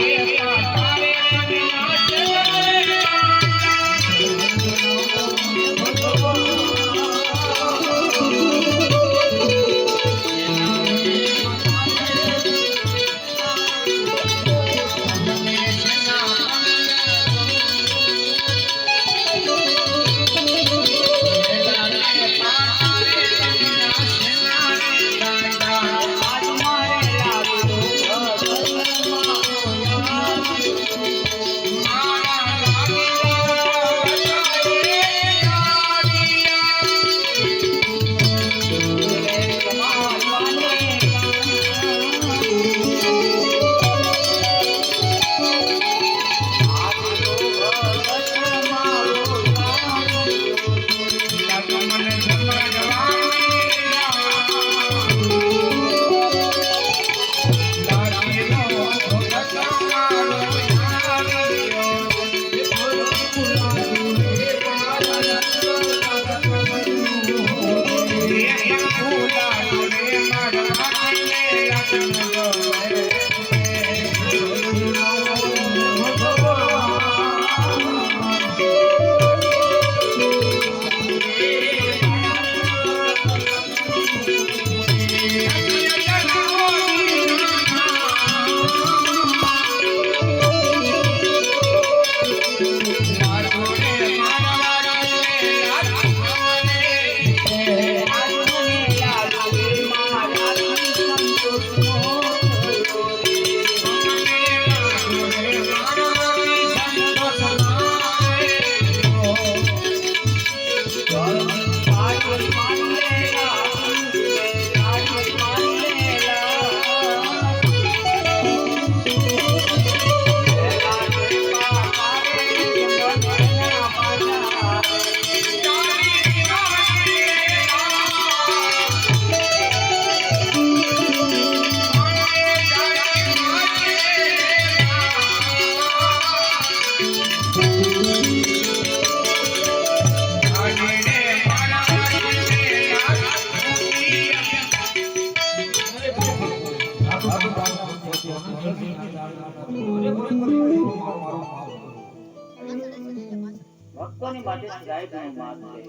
Yeah. ભક્તોની માટે ગાય માન છે